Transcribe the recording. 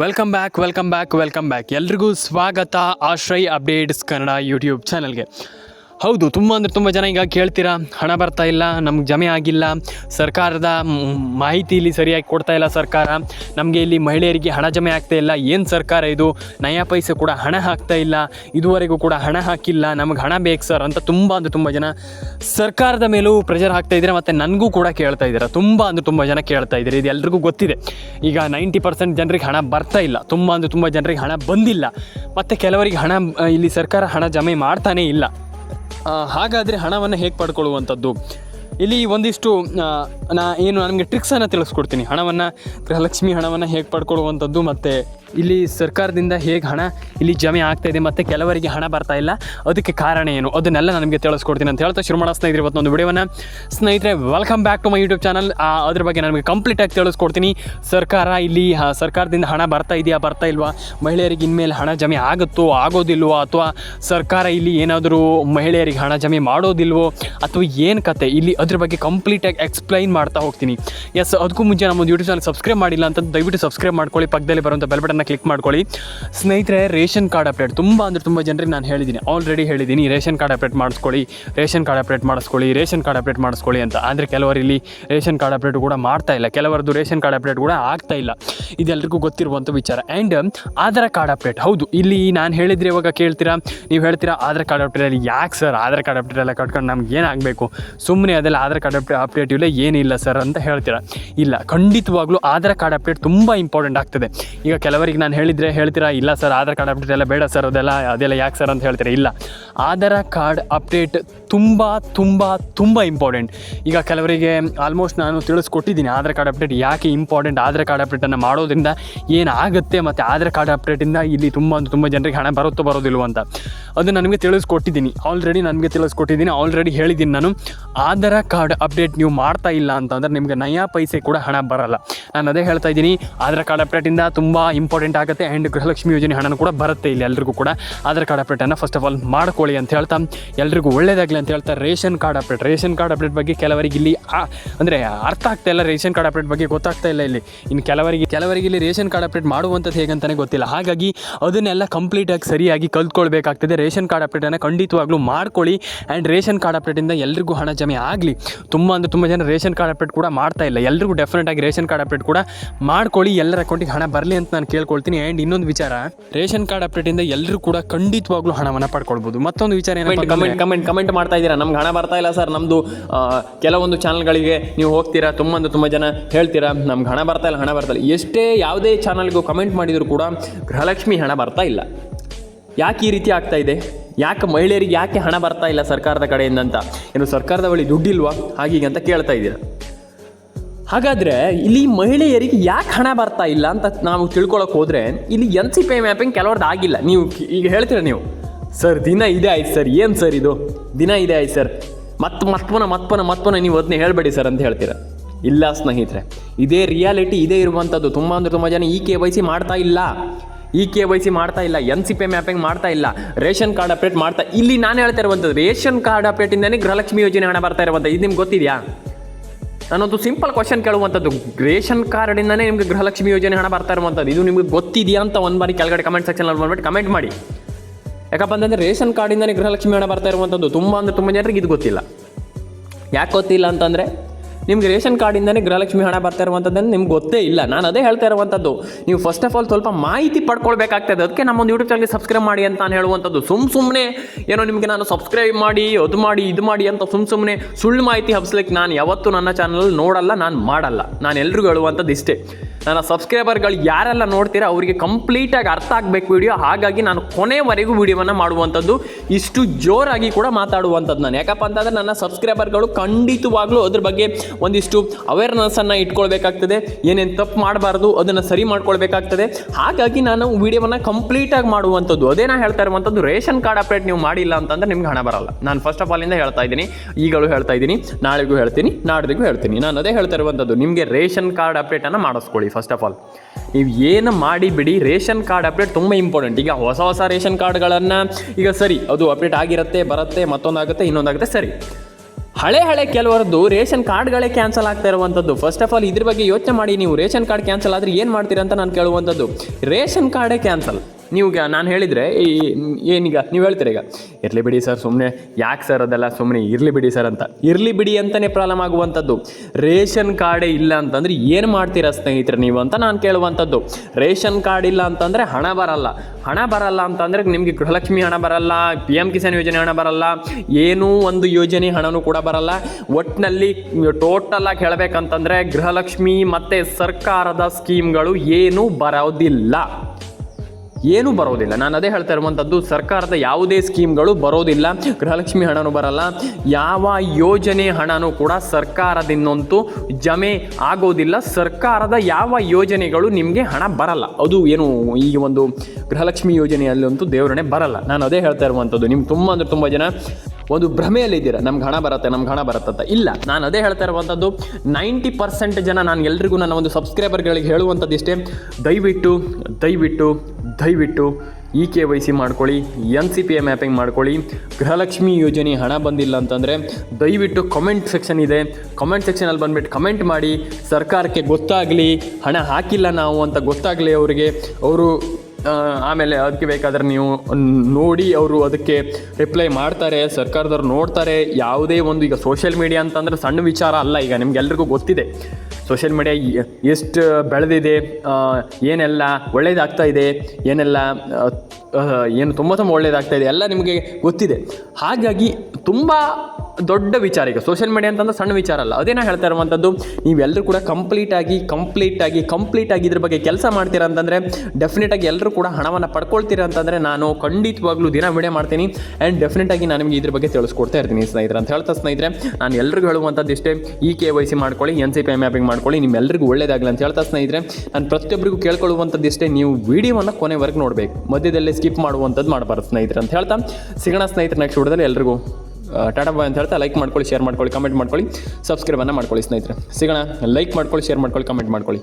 Welcome back welcome back welcome back ಎಲ್ರಿಗೂ ಸ್ವಾಗತ Ashray updates Kannada YouTube ಚಾನಲ್ಗೆ. ಹೌದು, ತುಂಬ ಅಂದರೆ ತುಂಬ ಜನ ಈಗ ಕೇಳ್ತೀರಾ, ಹಣ ಬರ್ತಾ ಇಲ್ಲ, ನಮ್ಗೆ ಜಮೆ ಆಗಿಲ್ಲ, ಸರ್ಕಾರದ ಮಾಹಿತಿ ಇಲ್ಲಿ ಸರಿಯಾಗಿ ಕೊಡ್ತಾ ಇಲ್ಲ ಸರ್ಕಾರ, ನಮಗೆ ಇಲ್ಲಿ ಮಹಿಳೆಯರಿಗೆ ಹಣ ಜಮೆ ಆಗ್ತಾ ಇಲ್ಲ, ಏನು ಸರ್ಕಾರ ಇದು? ನಯಾ ಪೈಸೆ ಕೂಡ ಹಣ ಹಾಕ್ತಾ ಇಲ್ಲ, ಇದುವರೆಗೂ ಕೂಡ ಹಣ ಹಾಕಿಲ್ಲ, ನಮಗೆ ಹಣ ಬೇಕು ಸರ್ ಅಂತ ತುಂಬ ಅಂದರೆ ತುಂಬ ಜನ ಸರ್ಕಾರದ ಮೇಲೂ ಪ್ರೆಷರ್ ಹಾಕ್ತಾ ಇದ್ದಾರೆ ಮತ್ತು ನನಗೂ ಕೂಡ ಕೇಳ್ತಾ ಇದ್ದಾರೆ? ತುಂಬ ಅಂದರೆ ತುಂಬ ಜನ ಕೇಳ್ತಾ ಇದ್ದಾರೆ, ಇದು ಎಲ್ರಿಗೂ ಗೊತ್ತಿದೆ. ಈಗ ನೈಂಟಿ ಪರ್ಸೆಂಟ್ ಜನರಿಗೆ ಹಣ ಬರ್ತಾ ಇಲ್ಲ, ತುಂಬ ಅಂದರೆ ತುಂಬ ಜನರಿಗೆ ಹಣ ಬಂದಿಲ್ಲ, ಮತ್ತು ಕೆಲವರಿಗೆ ಹಣ, ಇಲ್ಲಿ ಸರ್ಕಾರ ಹಣ ಜಮೆ ಮಾಡ್ತಾನೇ ಇಲ್ಲ. ಹಾಗಾದರೆ ಹಣವನ್ನು ಹೇಗೆ ಪಡ್ಕೊಳ್ಳುವಂಥದ್ದು? ಇಲ್ಲಿ ಒಂದಿಷ್ಟು ನಾ ಏನು ನನಗೆ ಟ್ರಿಕ್ಸನ್ನು ತಿಳಿಸ್ಕೊಡ್ತೀನಿ. ಹಣವನ್ನು ಗೃಹಲಕ್ಷ್ಮಿ ಹಣವನ್ನು ಹೇಗೆ ಪಡ್ಕೊಳ್ಳುವಂಥದ್ದು ಮತ್ತು ಇಲ್ಲಿ ಸರ್ಕಾರದಿಂದ ಹೇಗೆ ಹಣ ಇಲ್ಲಿ ಜಮೆ ಆಗ್ತಾ ಇದೆ ಮತ್ತು ಕೆಲವರಿಗೆ ಹಣ ಬರ್ತಾ ಇಲ್ಲ, ಅದಕ್ಕೆ ಕಾರಣ ಏನು? ಅದನ್ನೆಲ್ಲ ನಮಗೆ ನಿಮಗೆ ತಿಳಿಸ್ಕೊಡ್ತೀನಿ ಅಂತ ಹೇಳ್ತಾ ಶುರು ಮಾಡೋ ಸ್ನೇಹಿತರೆ ಇವತ್ತೊಂದು ವಿಡಿಯೋನ ಸ್ನೇಹಿತರೆ welcome back to my YouTube channel ಅದ್ರ ಬಗ್ಗೆ ನನಗೆ ಕಂಪ್ಲೀಟಾಗಿ ತಿಳಿಸ್ಕೊಡ್ತೀನಿ. ಸರ್ಕಾರ ಇಲ್ಲಿ ಸರ್ಕಾರದಿಂದ ಹಣ ಬರ್ತಾ ಇದೆಯಾ, ಬರ್ತಾ ಇಲ್ವಾ? ಮಹಿಳೆಯರಿಗೆ ಇನ್ಮೇಲೆ ಹಣ ಜಮೆ ಆಗುತ್ತೋ, ಆಗೋದಿಲ್ವೋ? ಅಥವಾ ಸರ್ಕಾರ ಇಲ್ಲಿ ಏನಾದರೂ ಮಹಿಳೆಯರಿಗೆ ಹಣ ಜಮೆ ಮಾಡೋದಿಲ್ವೋ? ಅಥವಾ ಏನು ಕತೆ? ಇಲ್ಲಿ ಅದ್ರ ಬಗ್ಗೆ ಕಂಪ್ಲೀಟಾಗಿ ಎಕ್ಸ್ಪ್ಲೈನ್ ಮಾಡ್ತಾ ಹೋಗ್ತೀನಿ. ಎಸ್ ಅದಕ್ಕೂ ಮುಂಚೆ ನಮ್ಮ ಯೂಟ್ಯೂಬ್ ಚಾನಲ್ ಸಬ್ಸ್ಕ್ರೈಬ್ ಮಾಡಿಲ್ಲ ಅಂತ ದಯವಿಟ್ಟು ಸಬ್ಸ್ಕ್ರೈಬ್ ಮಾಡ್ಕೊಳ್ಳಿ. ಪಕ್ಕದಲ್ಲಿ ಬರುವಂಥ ಬೆಲ್ ಬಟನ್ನ ಕ್ಲಿಕ್ ಮಾಡ್ಕೊಳ್ಳಿ. ಸ್ನೇಹಿತರೆ, ರೇಷನ್ ಕಾರ್ಡ್ ಅಪ್ಡೇಟ್ ತುಂಬ ಅಂದರೆ ತುಂಬ ಜನರಿಗೆ ನಾನು ಹೇಳಿದ್ದೀನಿ ಆಲ್ರೆಡಿ ಹೇಳಿದ್ದೀನಿ ರೇಷನ್ ಕಾರ್ಡ್ ಅಪ್ಡೇಟ್ ಮಾಡಿಸ್ಕೊಳ್ಳಿ, ರೇಷನ್ ಕಾರ್ಡ್ ಅಪ್ಡೇಟ್ ಮಾಡಿಸ್ಕೊಳ್ಳಿ, ರೇಷನ್ ಕಾರ್ಡ್ ಅಪ್ಡೇಟ್ ಮಾಡಿಸ್ಕೊಳ್ಳಿ ಅಂತ. ಅಂದರೆ ಕೆಲವರು ಇಲ್ಲಿ ರೇಷನ್ ಕಾರ್ಡ್ ಅಪ್ಡೇಟ್ ಕೂಡ ಮಾಡ್ತಾ ಇಲ್ಲ. ಕೆಲವರದ್ದು ರೇಷನ್ ಕಾರ್ಡ್ ಅಪ್ಡೇಟ್ ಕೂಡ ಆಗ್ತಾ ಇಲ್ಲ. ಇದೆಲ್ಲರಿಗೂ ಗೊತ್ತಿರುವಂಥ ವಿಚಾರ. ಆ್ಯಂಡ್ ಆಧಾರ್ ಕಾರ್ಡ್ ಅಪ್ಡೇಟ್ ಹೌದು. ಇಲ್ಲಿ ನಾನು ಹೇಳಿದ್ರೆ ಇವಾಗ ಕೇಳ್ತೀರಾ? ನೀವು ಹೇಳ್ತೀರಾ, ಆಧಾರ್ ಕಾರ್ಡ್ ಅಪ್ಡೇಟಲ್ಲಿ ಯಾಕೆ ಸರ್ ಆಧಾರ್ ಕಾರ್ಡ್ ಅಪ್ಡೇಟ್ ಎಲ್ಲ ಕಟ್ಕೊಂಡು ನಮ್ಗೆ ಏನಾಗಬೇಕು? ಸುಮ್ಮನೆ ಅದೆಲ್ಲ ಆಧಾರ್ ಕಾರ್ಡ್ ಅಪ್ಡೇಟ್ ಅಪ್ಡೇಟ್ ಇಲ್ಲ ಏನಿಲ್ಲ ಸರ್ ಅಂತ ಹೇಳ್ತೀರಾ? ಇಲ್ಲ, ಖಂಡಿತವಾಗ್ಲೂ ಆಧಾರ್ ಕಾರ್ಡ್ ಅಪ್ಡೇಟ್ ತುಂಬ ಇಂಪಾರ್ಟೆಂಟ್ ಆಗ್ತದೆ. ಈಗ ಕೆಲವರಿಗೆ ನಾನು ಹೇಳಿದರೆ ಹೇಳ್ತೀರಾ? ಇಲ್ಲ ಸರ್, ಆಧಾರ್ ಕಾರ್ಡ್ ಅಪ್ಡೇಟ್ ಎಲ್ಲ ಬೇಡ ಸರ್, ಅದೆಲ್ಲ ಅದೆಲ್ಲ ಯಾಕೆ ಸರ್ ಅಂತ ಹೇಳ್ತೀರಾ? ಇಲ್ಲ. ಆಧಾರ್ ಕಾರ್ಡ್ ಅಪ್ಡೇಟ್ ತುಂಬ ತುಂಬ ತುಂಬ ಇಂಪಾರ್ಟೆಂಟ್ ಈಗ ಕೆಲವರಿಗೆ ಆಲ್ಮೋಸ್ಟ್ ನಾನು ತಿಳಿಸ್ಕೊಟ್ಟಿದ್ದೀನಿ ಆಧಾರ್ ಕಾರ್ಡ್ ಅಪ್ಡೇಟ್ ಯಾಕೆ ಇಂಪಾರ್ಟೆಂಟ್ ಆಧಾರ್ ಕಾರ್ಡ್ ಅಪ್ಡೇಟನ್ನು ಮಾಡೋದ್ರಿಂದ ಏನಾಗುತ್ತೆ ಮತ್ತು ಆಧಾರ್ ಕಾರ್ಡ್ ಅಪ್ಡೇಟಿಂದ ಇಲ್ಲಿ ತುಂಬ ಅಂದರೆ ತುಂಬ ಜನರಿಗೆ ಹಣ ಬರುತ್ತೋ ಬರೋದಿಲ್ವ ಅಂತ. ಅದು ನನಗೆ ತಿಳಿಸ್ಕೊಟ್ಟಿದ್ದೀನಿ. ಆಲ್ರೆಡಿ ನನಗೆ ತಿಳಿಸ್ಕೊಟ್ಟಿದ್ದೀನಿ. ಆಲ್ರೆಡಿ ಹೇಳಿದ್ದೀನಿ ನಾನು. ಆಧಾರ್ ಕಾರ್ಡ್ ಅಪ್ಡೇಟ್ ನೀವು ಮಾಡ್ತಾ ಇಲ್ಲ ಅಂತಂದರೆ ನಿಮಗೆ ನಯಾ ಪೈಸೆ ಕೂಡ ಹಣ ಬರಲ್ಲ. ನಾನು ಅದೇ ಹೇಳ್ತಾ ಇದ್ದೀನಿ. ಆಧಾರ್ ಕಾರ್ಡ್ ಅಪ್ಡೇಟಿಂದ ತುಂಬ ಇಂಪಾರ್ಟೆಂಟ್ ಆಗುತ್ತೆ ಆ್ಯಂಡ್ ಗೃಹಲಕ್ಷ್ಮಿ ಯೋಜನೆ ಹಣನೂ ಕೂಡ ಬರುತ್ತೆ ಇಲ್ಲಿ ಎಲ್ರಿಗೂ ಕೂಡ. ಆಧಾರ್ ಕಾರ್ಡ್ ಅಪ್ಡೇಟನ್ನು ಫಸ್ಟ್ ಆಫ್ ಆಲ್ ಮಾಡ್ಕೊಳ್ಳಿ ಅಂತ ಹೇಳ್ತಾ ಎಲ್ರಿಗೂ ಅಂತ ಹೇಳ್ತಾ ration card update ration card update ಬಗ್ಗೆ ಕೆಲವರಿಗೆ ಇಲ್ಲಿ ಅಂದರೆ ಅರ್ಥ ಆಗ್ತಾ ಇಲ್ಲ ರೇಷನ್ ಕಾರ್ಡ್ ಅಪ್ಡೇಟ್ ಬಗ್ಗೆ ಗೊತ್ತಾಗ್ತಾ ಇಲ್ಲ ಇಲ್ಲಿ. ಇನ್ನು ಕೆಲವರಿಗೆ ಕೆಲವರಿಗೆ ಇಲ್ಲಿ ರೇಷನ್ ಕಾರ್ಡ್ ಅಪ್ಡೇಟ್ ಮಾಡುವಂಥದ್ದು ಹೇಗಂತಲೇ ಗೊತ್ತಿಲ್ಲ. ಹಾಗಾಗಿ ಅದನ್ನೆಲ್ಲ ಕಂಪ್ಲೀಟಾಗಿ ಸರಿಯಾಗಿ ಕಲ್ತ್ಕೊಳ್ಬೇಕಾಗ್ತದೆ. ರೇಷನ್ ಕಾರ್ಡ್ ಅಪ್ಡೇಟನ್ನು ಖಂಡಿತವಾಗ್ಲೂ ಮಾಡ್ಕೊಳ್ಳಿ. ಆ್ಯಂಡ್ ರೇಷನ್ ಕಾರ್ಡ್ ಅಪ್ಡೇಟಿಂದ ಎಲ್ರಿಗೂ ಹಣ ಜಮೆ ಆಗಲಿ. ತುಂಬ ಅಂದರೆ ತುಂಬ ಜನ ರೇಷನ್ ಕಾರ್ಡ್ ಅಪ್ಡೇಟ್ ಕೂಡ ಮಾಡ್ತಾ ಇಲ್ಲ. ಎಲ್ರಿಗೂ ಡೆಫಿನೆಟ್ ಆಗಿ ರೇಷನ್ ಕಾರ್ಡ್ ಅಪ್ಡೇಟ್ ಕೂಡ ಮಾಡ್ಕೊಳ್ಳಿ. ಎಲ್ಲರ ಅಕೌಂಟಿಗೆ ಹಣ ಬರಲಿ ಅಂತ ನಾನು ಕೇಳ್ಕೊಳ್ತೀನಿ. ಆ್ಯಂಡ್ ಇನ್ನೊಂದು ವಿಚಾರ ರೇಷನ್ ಕಾರ್ಡ್ ಅಪ್ಡೇಟಿಂದ ಎಲ್ಲರೂ ಕೂಡ ಖಂಡಿತವಾಗ್ಲೂ ಹಣವನ್ನು ಪಡ್ಕೊಳ್ಬೋದು. ಮತ್ತೊಂದು ವಿಚಾರ ಏನಪ್ಪ ಕಮೆಂಟ್ ಕಮೆಂಟ್ ಕಮೆಂಟ್ ಮಾಡ್ತಾ ಇದ್ದೀರಾ? ನಮ್ಗೆ ಹಣ ಬರ್ತಾ ಇಲ್ಲ ಸರ್. ನಮ್ಮದು ಕೆಲವೊಂದು ಚಾನಲ್ಗಳಿಗೆ ನೀವು ಹೋಗ್ತೀರಾ? ತುಂಬ ಅಂದ್ರೆ ತುಂಬ ಜನ ಹೇಳ್ತೀರಾ, ನಮ್ಗೆ ಹಣ ಬರ್ತಾ ಇಲ್ಲ, ಹಣ ಬರ್ತಾ ಇಲ್ಲ. ಎಷ್ಟೇ ಯಾವುದೇ ಚಾನಲ್ಗೂ ಕಮೆಂಟ್ ಮಾಡಿದರೂ ಕೂಡ ಗೃಹಲಕ್ಷ್ಮಿ ಹಣ ಬರ್ತಾ ಇಲ್ಲ. ಯಾಕೆ ಈ ರೀತಿ ಆಗ್ತಾ ಇದೆ? ಯಾಕೆ ಮಹಿಳೆಯರಿಗೆ ಯಾಕೆ ಹಣ ಬರ್ತಾ ಇಲ್ಲ ಸರ್ಕಾರದ ಕಡೆಯಿಂದ ಅಂತ? ಏನು ಸರ್ಕಾರದ ಬಳಿ ದುಡ್ಡಿಲ್ವಾ? ಹಾಗೀಗೆ ಅಂತ ಕೇಳ್ತಾ ಇದ್ದೀರಾ? ಹಾಗಾದರೆ ಇಲ್ಲಿ ಮಹಿಳೆಯರಿಗೆ ಯಾಕೆ ಹಣ ಬರ್ತಾ ಇಲ್ಲ ಅಂತ ನಾವು ತಿಳ್ಕೊಳಕ್ಕೆ ಹೋದರೆ ಇಲ್ಲಿ ಎನ್ ಸಿ ಪೇ ಮ್ಯಾಪಿಂಗ್ ಕೆಲವ್ರದ್ದು ಆಗಿಲ್ಲ. ನೀವು ಈಗ ಹೇಳ್ತೀರ ನೀವು? ಸರ್ ದಿನ ಇದೆ ಆಯ್ತು ಸರ್ ಏನು ಸರ್ ಇದು? ದಿನ ಇದೆ ಆಯ್ತು ಸರ್ ಮತ್ತೆ ಮತ್ಪನ ಮತ್ಪನ ಮತ್ಪನ ನೀವು ಅದನ್ನ ಹೇಳಬೇಡಿ ಸರ್ ಅಂತ ಹೇಳ್ತೀರ? ಇಲ್ಲ ಸ್ನೇಹಿತರೆ, ಇದೇ ರಿಯಾಲಿಟಿ ಇದೇ ಇರುವಂಥದ್ದು ತುಂಬ ಅಂದರೆ ತುಂಬ ಜನ ಈ ಕೆ ವೈ ಸಿ ಮಾಡ್ತಾ ಇಲ್ಲ. ಇ ಕೆ ವೈ ಸಿ ಮಾಡ್ತಾ ಇಲ್ಲ. ಎನ್ ಸಿ ಪಿ ಮ್ಯಾಪಿಂಗ್ ಮಾಡ್ತಾ ಇಲ್ಲ. ರೇಷನ್ ಕಾರ್ಡ್ ಅಪ್ಡೇಟ್ ಮಾಡ್ತಾ ಇಲ್ಲಿ ನಾನು ಹೇಳ್ತಾ ಇರುವಂಥದ್ದು ರೇಷನ್ ಕಾರ್ಡ್ ಅಪ್ಡೇಟಿಂದನೇ ಗೃಹಲಕ್ಷ್ಮಿ ಯೋಜನೆ ಹಣ ಬರ್ತಾ ಇರುವಂಥ ಇದು ನಿಮ್ಗೆ ಗೊತ್ತಿದೆಯಾ? ನಾನೊಂದು ಸಿಂಪಲ್ ಕ್ವಶನ್ ಕೇಳುವಂಥದ್ದು ರೇಷನ್ ಕಾರ್ಡಿಂದನೇ ನಿಮಗೆ ಗೃಹಲಕ್ಷ್ಮಿ ಯೋಜನೆ ಹಣ ಬರ್ತಾ ಇರುವಂಥದ್ದು ಇದು ನಿಮಗೆ ಗೊತ್ತಿದೆಯಾ ಅಂತ ಒಂದು ಬಾರಿ ಕೆಳಗಡೆ ಕಮೆಂಟ್ ಸೆಕ್ಷನಲ್ಲಿ ಬಂದ್ಬಿಟ್ಟು ಕಮೆಂಟ್ ಮಾಡಿ. ಯಾಕಪ್ಪ ಅಂತಂದರೆ ರೇಷನ್ ಕಾರ್ಡಿಂದನೇ ಗೃಹಲಕ್ಷ್ಮಿ ಹಣ ಬರ್ತಾ ಇರುವಂಥದ್ದು. ತುಂಬ ಅಂದರೆ ತುಂಬ ಜನರಿಗೆ ಇದು ಗೊತ್ತಿಲ್ಲ. ಯಾಕೆ ಗೊತ್ತಿಲ್ಲ ಅಂತಂದರೆ ನಿಮ್ಗೆ ರೇಷನ್ ಕಾರ್ಡಿಂದನೇ ಗೃಹಲಕ್ಷ್ಮಿ ಹಣ ಬರ್ತಾ ಇರುವಂಥದ್ದನ್ನು ನಿಮ್ಗೆ ಗೊತ್ತೇ ಇಲ್ಲ. ನಾನು ಅದೇ ಹೇಳ್ತಾ ಇರುವಂಥದ್ದು. ನೀವು ಫಸ್ಟ್ ಆಫ್ ಆಲ್ ಸ್ವಲ್ಪ ಮಾಹಿತಿ ಪಡ್ಕೊಳ್ಬೇಕಾಗ್ತದೆ ಅದಕ್ಕೆ ನಮ್ಮೊಂದು ಯೂಟ್ಯೂಬ್ ಚಾನಲ್ಗೆ ಸಬ್ಸ್ಕ್ರೈಬ್ ಮಾಡಿ ಅಂತ ನಾನು ಹೇಳುವಂಥದ್ದು. ಸುಮ್ ಸುಮ್ಮನೆ ಏನೋ ನಿಮಗೆ ನಾನು ಸಬ್ಸ್ಕ್ರೈಬ್ ಮಾಡಿ, ಅದು ಮಾಡಿ, ಇದು ಮಾಡಿ ಅಂತ ಸುಮ್ ಸುಮ್ಮನೆ ಸುಳ್ಳು ಮಾಹಿತಿ ಹಬ್ಸ್ಲಿಕ್ಕೆ ನಾನು ಯಾವತ್ತೂ ನನ್ನ ಚಾನಲ್ ನೋಡಲ್ಲ, ನಾನು ಮಾಡಲ್ಲ. ನಾನು ಎಲ್ರಿಗೂ ಹೇಳುವಂಥದ್ದು ಇಷ್ಟೇ. ನನ್ನ ಸಬ್ಸ್ಕ್ರೈಬರ್ಗಳು ಯಾರೆಲ್ಲ ನೋಡ್ತೀರಾ ಅವರಿಗೆ ಕಂಪ್ಲೀಟಾಗಿ ಅರ್ಥ ಆಗಬೇಕು ವಿಡಿಯೋ. ಹಾಗಾಗಿ ನಾನು ಕೊನೆವರೆಗೂ ವಿಡಿಯೋವನ್ನು ಮಾಡುವಂಥದ್ದು ಇಷ್ಟು ಜೋರಾಗಿ ಕೂಡ ಮಾತಾಡುವಂಥದ್ದು ನಾನು. ಯಾಕಪ್ಪ ಅಂತಂದರೆ ನನ್ನ ಸಬ್ಸ್ಕ್ರೈಬರ್ಗಳು ಖಂಡಿತವಾಗ್ಲೂ ಅದ್ರ ಬಗ್ಗೆ ಒಂದಿಷ್ಟು ಅವೇರ್ನೆಸ್ಸನ್ನು ಇಟ್ಕೊಳ್ಬೇಕಾಗ್ತದೆ. ಏನೇನು ತಪ್ಪು ಮಾಡಬಾರ್ದು ಅದನ್ನು ಸರಿ ಮಾಡ್ಕೊಳ್ಬೇಕಾಗ್ತದೆ. ಹಾಗಾಗಿ ನಾನು ವಿಡಿಯೋವನ್ನು ಕಂಪ್ಲೀಟಾಗಿ ಮಾಡುವಂಥದ್ದು. ಅದೇ ನಾನು ಹೇಳ್ತಾ ಇರುವಂಥದ್ದು ರೇಷನ್ ಕಾರ್ಡ್ ಅಪ್ಡೇಟ್ ನೀವು ಮಾಡಿಲ್ಲ ಅಂತಂದರೆ ನಿಮ್ಗೆ ಹಣ ಬರಲ್ಲ. ನಾನು ಫಸ್ಟ್ ಆಫ್ ಆಲಿಂದ ಹೇಳ್ತಾ ಇದ್ದೀನಿ. ಈಗಲೂ ಹೇಳ್ತಾ ಇದ್ದೀನಿ. ನಾಳೆಗೂ ಹೇಳ್ತೀನಿ. ನಾಡ್ದಿಗೂ ಹೇಳ್ತೀನಿ. ನಾನು ಅದೇ ಹೇಳ್ತಾ ಇರುವಂಥದ್ದು. ನಿಮಗೆ ರೇಷನ್ ಕಾರ್ಡ್ ಅಪ್ಡೇಟನ್ನು ಮಾಡಿಸ್ಕೊಳ್ಳಿ ಫಸ್ಟ್ ಆಫ್ ಆಲ್ ನೀವು ಏನು ಮಾಡಿ ಬಿಡಿ, ರೇಷನ್ ಕಾರ್ಡ್ ಅಪ್ಡೇಟ್ ತುಂಬ ಇಂಪಾರ್ಟೆಂಟ್ ಈಗ ಹೊಸ ಹೊಸ ರೇಷನ್ ಕಾರ್ಡ್ಗಳನ್ನು, ಈಗ ಸರಿ, ಅದು ಅಪ್ಡೇಟ್ ಆಗಿರುತ್ತೆ, ಬರುತ್ತೆ, ಮತ್ತೊಂದಾಗುತ್ತೆ, ಇನ್ನೊಂದಾಗುತ್ತೆ, ಸರಿ. ಹಳೆ ಹಳೆ ಕೆಲವರದ್ದು ರೇಷನ್ ಕಾರ್ಡ್ಗಳೇ ಕ್ಯಾನ್ಸಲ್ ಆಗ್ತಾ ಇರುವಂಥದ್ದು ಫಸ್ಟ್ ಆಫ್ ಆಲ್ ಇದ್ರ ಬಗ್ಗೆ ಯೋಚನೆ ಮಾಡಿ ನೀವು. ರೇಷನ್ ಕಾರ್ಡ್ ಕ್ಯಾನ್ಸಲ್ ಆದರೆ ಏನು ಮಾಡ್ತೀರಾ ಅಂತ ನಾನು ಕೇಳುವಂಥದ್ದು ರೇಷನ್ ಕಾರ್ಡೇ ಕ್ಯಾನ್ಸಲ್ ನೀವು ನಾನು ಹೇಳಿದರೆ ಏನೀಗ ನೀವು ಹೇಳ್ತೀರ ಈಗ? ಇರಲಿ ಬಿಡಿ ಸರ್ ಸುಮ್ಮನೆ ಯಾಕೆ ಸರ್ ಅದೆಲ್ಲ ಸುಮ್ಮನೆ ಇರಲಿ ಬಿಡಿ ಸರ್ ಅಂತ. ಇರಲಿ ಬಿಡಿ ಅಂತಲೇ ಪ್ರಾಬ್ಲಮ್ ಆಗುವಂಥದ್ದು. ರೇಷನ್ ಕಾರ್ಡೇ ಇಲ್ಲ ಅಂತಂದ್ರೆ ಏನು ಮಾಡ್ತೀರಾ ಸ್ನೇಹಿತರೆ ನೀವು ಅಂತ ನಾನು ಕೇಳುವಂಥದ್ದು. ರೇಷನ್ ಕಾರ್ಡ್ ಇಲ್ಲ ಅಂತಂದರೆ ಹಣ ಬರಲ್ಲ. ಹಣ ಬರಲ್ಲ ಅಂತಂದರೆ ನಿಮಗೆ ಗೃಹಲಕ್ಷ್ಮಿ ಹಣ ಬರಲ್ಲ ಪಿ ಎಂ ಕಿಸಾನ್ ಯೋಜನೆ ಹಣ ಬರಲ್ಲ, ಏನೂ ಒಂದು ಯೋಜನೆ ಹಣನೂ ಕೂಡ ಬರಲ್ಲ. ಒಟ್ಟಿನಲ್ಲಿ ಟೋಟಲ್ ಆಗಿ ಹೇಳಬೇಕಂತಂದರೆ ಗೃಹಲಕ್ಷ್ಮಿ ಮತ್ತು ಸರ್ಕಾರದ ಸ್ಕೀಮ್ಗಳು ಏನೂ ಬರೋದಿಲ್ಲ. ಏನೂ ಬರೋದಿಲ್ಲ. ನಾನು ಅದೇ ಹೇಳ್ತಾ ಇರುವಂಥದ್ದು ಸರ್ಕಾರದ ಯಾವುದೇ ಸ್ಕೀಮ್ಗಳು ಬರೋದಿಲ್ಲ. ಗೃಹಲಕ್ಷ್ಮಿ ಹಣನೂ ಬರಲ್ಲ. ಯಾವ ಯೋಜನೆ ಹಣನೂ ಕೂಡ ಸರ್ಕಾರದಿಂದಂತೂ ಜಮೆ ಆಗೋದಿಲ್ಲ. ಸರ್ಕಾರದ ಯಾವ ಯೋಜನೆಗಳು ನಿಮಗೆ ಹಣ ಬರಲ್ಲ. ಅದು ಏನು ಈ ಒಂದು ಗೃಹಲಕ್ಷ್ಮಿ ಯೋಜನೆಯಲ್ಲಂತೂ ದೇವರಣೆ ಬರಲ್ಲ. ನಾನು ಅದೇ ಹೇಳ್ತಾ ಇರುವಂಥದ್ದು ನಿಮ್ಗೆ ತುಂಬ ಅಂದರೆ ತುಂಬ ಜನ ಒಂದು ಭ್ರಮೆಯಲ್ಲಿದ್ದೀರಾ ನಮ್ಗೆ ಹಣ ಬರುತ್ತೆ, ನಮ್ಗೆ ಹಣ ಬರುತ್ತಂತ ಇಲ್ಲ, ನಾನು ಅದೇ ಹೇಳ್ತಾ ಇರುವಂಥದ್ದು, ನೈಂಟಿ ಪರ್ಸೆಂಟ್ ಜನ ನಾನು ಎಲ್ರಿಗೂ ನನ್ನ ಒಂದು ಸಬ್ಸ್ಕ್ರೈಬರ್ಗಳಿಗೆ ಹೇಳುವಂಥದ್ದು ಇಷ್ಟೇ. ದಯವಿಟ್ಟು ದಯವಿಟ್ಟು ದಯವಿಟ್ಟು ಇ ಕೆ ವೈ ಸಿ ಮಾಡ್ಕೊಳ್ಳಿ, N C P A mapping ಮಾಡ್ಕೊಳ್ಳಿ. ಗೃಹಲಕ್ಷ್ಮಿ ಯೋಜನೆ ಹಣ ಬಂದಿಲ್ಲ ಅಂತಂದರೆ, ದಯವಿಟ್ಟು ಕಮೆಂಟ್ ಸೆಕ್ಷನ್ ಇದೆ. ಕಮೆಂಟ್ ಸೆಕ್ಷನಲ್ಲಿ ಬಂದುಬಿಟ್ಟು ಕಮೆಂಟ್ ಮಾಡಿ. ಸರ್ಕಾರಕ್ಕೆ ಗೊತ್ತಾಗಲಿ, ಹಣ ಹಾಕಿಲ್ಲ ನಾವು ಅಂತ ಗೊತ್ತಾಗಲಿ ಅವರಿಗೆ. ಅವರು ಆಮೇಲೆ ಅದಕ್ಕೆ ಬೇಕಾದ್ರೆ ನೀವು ನೋಡಿ ಅವರು ಅದಕ್ಕೆ ರಿಪ್ಲೈ ಮಾಡ್ತಾರೆ, ಸರ್ಕಾರದವ್ರು ನೋಡ್ತಾರೆ. ಯಾವುದೇ ಒಂದು ಈಗ ಸೋಷಿಯಲ್ ಮೀಡಿಯಾ ಅಂತಂದ್ರೆ ಸಣ್ಣ ವಿಚಾರ ಅಲ್ಲ, ಈಗ ನಿಮ್ಗೆಲ್ರಿಗೂ ಗೊತ್ತಿದೆ. ಸೋಷಿಯಲ್ ಮೀಡಿಯಾ ಎಷ್ಟು ಬೆಳೆದಿದೆ ಏನೆಲ್ಲ ಒಳ್ಳೇದಾಗ್ತಾ ಇದೆ, ಏನೆಲ್ಲ ಏನು ತುಂಬ ತುಂಬ ಒಳ್ಳೇದಾಗ್ತಾ ಇದೆ, ಎಲ್ಲ ನಿಮಗೆ ಗೊತ್ತಿದೆ. ಹಾಗಾಗಿ ತುಂಬ ದೊಡ್ಡ ವಿಚಾರ ಈಗ ಸೋಷಿಯಲ್ ಮೀಡಿಯಾ ಅಂತಂದ್ರೆ ಸಣ್ಣ ವಿಚಾರ ಅಲ್ಲ. ಅದೇ ನಾ ಹೇಳ್ತಾ ಇರುವಂಥದ್ದು ನೀವೆಲ್ಲರೂ ಕೂಡ ಕಂಪ್ಲೀಟಾಗಿ ಕಂಪ್ಲೀಟಾಗಿ ಕಂಪ್ಲೀಟಾಗಿ ಇದ್ರ ಬಗ್ಗೆ ಕೆಲಸ ಮಾಡ್ತೀರಾ ಅಂತಂದರೆ ಡೆಫಿನೆಟಾಗಿ ಎಲ್ಲರೂ ಕೂಡ ಹಣವನ್ನು ಪಡ್ಕೊಳ್ತೀರಾ ಅಂತಂದರೆ ನಾನು ಖಂಡಿತವಾಗ್ಲೂ ದಿನ ವಿಡಿಯೋ ಮಾಡ್ತೀನಿ. ಆ್ಯಂಡ್ ಡೆಫಿನೆಟಾಗಿ ನಾನು ನಿಮಗೆ ಇದ್ರ ಬಗ್ಗೆ ತಿಳಿಸ್ಕೊಡ್ತಾ ಇರ್ತೀನಿ ಸ್ನೇಹಿತರೆ ಅಂತ ಹೇಳ್ತಾ ಸ್ನೇಹಿತರೆ ನಾನು ಎಲ್ರಿಗೂ ಹೇಳುವಂಥದ್ದು ಇಷ್ಟೇ ಇ ಕೆ ವೈ ಸಿ ಮಾಡ್ಕೊಳ್ಳಿ ಎನ್ ಸಿ ಪಿ ಮ್ಯಾಪಿಂಗ್ ಮಾಡ್ಕೊಳ್ಳಿ ನಿಮ್ಮೆಲ್ಲರಿಗೂ ಒಳ್ಳೇದಾಗಲಿ ಅಂತ ಹೇಳ್ತಾ ಸ್ನೇಹಿತರೆ. ನಾನು ಪ್ರತಿಯೊಬ್ಬರಿಗೂ ಕೇಳ್ಕೊಳ್ಳುವಂಥದ್ದು ಇಷ್ಟೇ ನೀವು ವಿಡಿಯೋವನ್ನು ಕೊನೆವರೆಗೂ ನೋಡಬೇಕು. ಮಧ್ಯದಲ್ಲೇ ಸ್ಕಿಪ್ ಮಾಡುವಂಥದ್ದು ಮಾಡಬಾರ್ದು ಸ್ನೇಹಿತರೆ ಅಂತ ಹೇಳ್ತಾ. ಸಿಗೋಣ ಸ್ನೇಹಿತರೆ ನೆಕ್ಸ್ಟ್ ವಿಡಿಯೋದಲ್ಲಿ ಎಲ್ರಿಗೂ. ಆ, ಟಾಟಾ ಬಾಯ್ ಅಂತ ಹೇಳ್ತಾ ಲೈಕ್ ಮಾಡ್ಕೊಳ್ಳಿ ಶೇರ್ ಮಾಡ್ಕೊಳ್ಳಿ ಕಮೆಂಟ್ ಮಾಡ್ಕೊಳ್ಳಿ ಸಬ್ಸ್ಕ್ರೈಬನ್ನು ಮಾಡ್ಕೊಳ್ಳಿ ಸ್ನೇಹಿತರೆ. ಸಿಗೋಣ ಲೈಕ್ ಮಾಡ್ಕೊಳ್ಳಿ ಶೇರ್ ಮಾಡ್ಕೊಳ್ಳಿ ಕಮೆಂಟ್ ಮಾಡ್ಕೊಳ್ಳಿ.